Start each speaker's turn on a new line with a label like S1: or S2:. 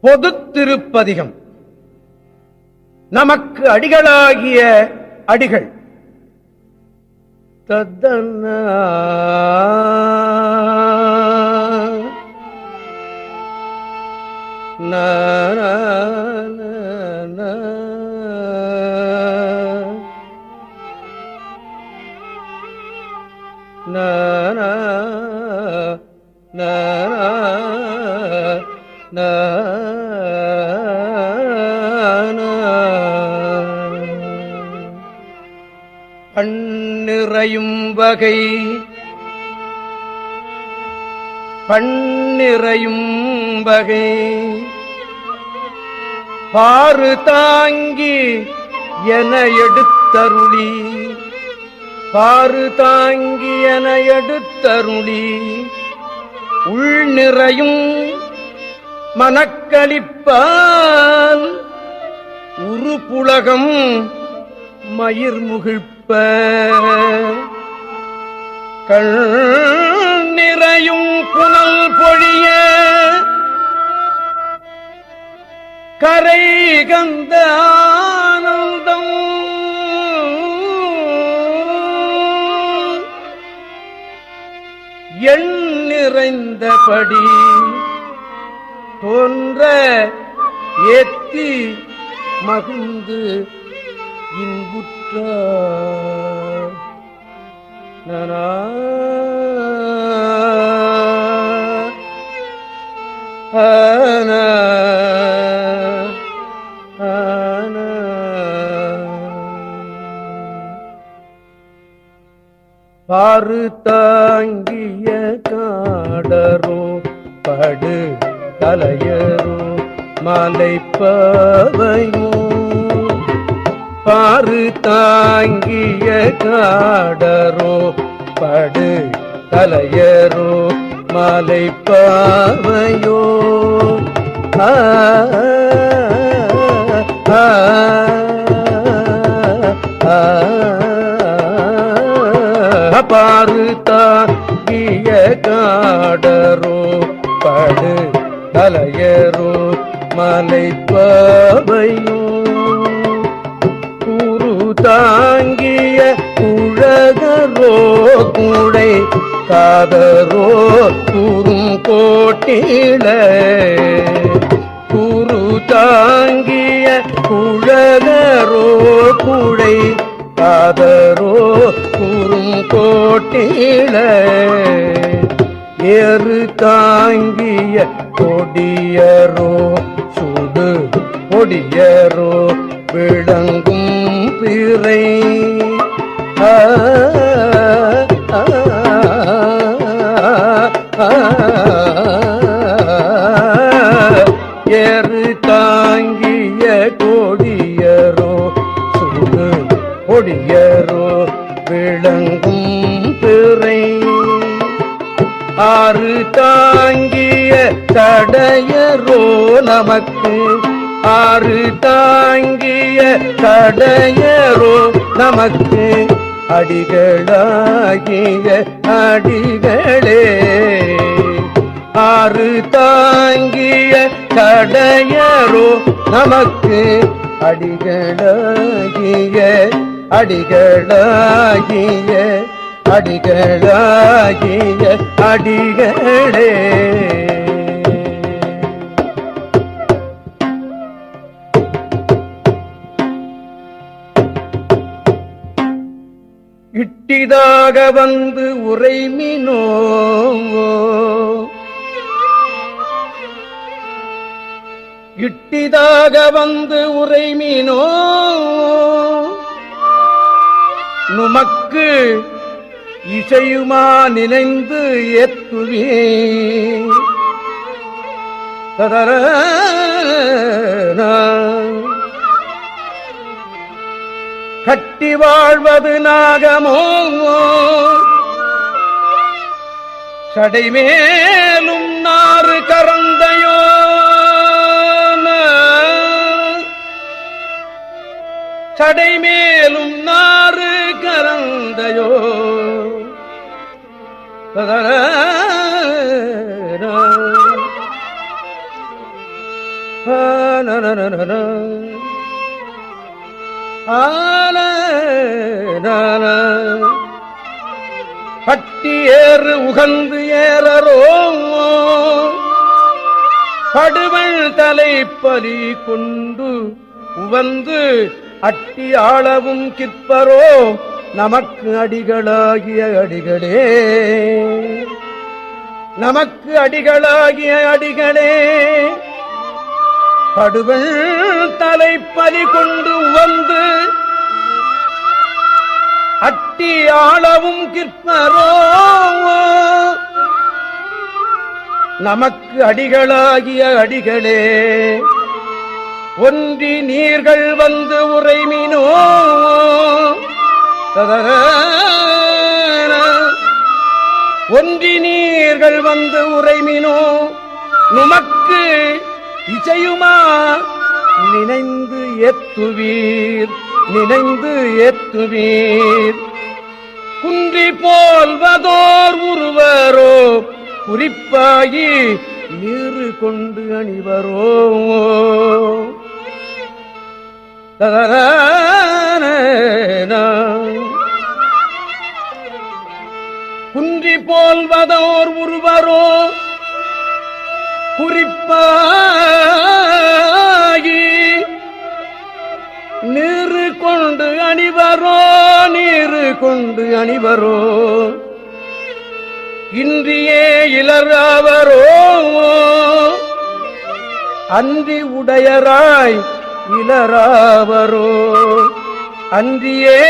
S1: பொது திருப்பதிகம் நமக்கு அடிகளாகிய அடிகள். ததன்ன பன்னிறையும் வகை. பண்ணிறையும் வகை. பாரு தாங்கி என எடுத்தருளி. பாரு தாங்கி என எடுத்தருளி. உள் நிறையும் மனக்களிப்பால் உருப்புலகம் மயிர்முகிழ்ப்பு கற்ப. கள் நிறையும் புனல் பொழிய. கரை கந்த ஆனந்தம். எண் நிறைந்தபடி தோன்ற எத்தி மகிழ்ந்து இன்புற்ற நனா ஆன பாரு தாங்கிய காடரோ படு தலையரோ மலைப்பவையோ பாரு தாங்கிய காடரோ படு தலையரோ மாலை பாவையோ. ஆ, பாரு தாங்கிய காடரோ படு தலையரோ மலைப்பாவையோ பாவையோ. தாங்கிய உழகரோ கூடை காதரோ குறும் கோட்டில. குரு தாங்கிய உழகரோ கூடை காதரோ குறும் கோட்டில. ஏறு தாங்கிய கொடியரோ சுடு கொடியரோ ஆறு தாங்கிய தடையரோ நமக்கு. ஆறு தாங்கிய தடையரோ நமக்கு. அடிகளாகிய அடிகளே. ஆறு தாங்கிய தடையரோ நமக்கு. அடிகளாகிய அடிகளாகிய அடிகளாகிய அடிகளே. இட்டிதாக வந்து உரைமினோ இட்டிதாக வந்து உரைமினோ நுமக்கு இசையுமா நினைந்து ஏத்துவே. ததர கட்டி வாழ்வது நாகமோ. சடைமேலும் நாறு கரந்தையோ சடைமேலும் நாறு கரந்தையோ பட்டி ஏறு உகந்து ஏறரோ படுவள் தலைப்பலி கொண்டு உவந்து அட்டி ஆளவும் கிற்பரோ? நமக்கு அடிகளாகிய அடிகளே. நமக்கு அடிகளாகிய அடிகளே. படுவள் தலைப்பலி கொண்டு வந்து அட்டி ஆளவும் கிற்பரோ நமக்கு அடிகளாகிய அடிகளே. ஒன்றி நீர்கள் வந்து உரைமினோ ஒன்றி நீர்கள் வந்து உரைமினோ நுமக்கு இசையுமா? நினைந்து ஏத்துவீர் நினைந்து ஏத்துவீர். குன்றி போல்வதோர் உருவரோ குறிப்பாகி நீரு கொண்டு அணிவரோ. தரான போல்வதோர் உருவரோ குறிப்பாகி நீரு கொண்டு அணிவரோ நீரு கொண்டு அணிவரோ. இன்றியே இளராவரோ அன்றி உடையராய் இளராவரோ அன்றியே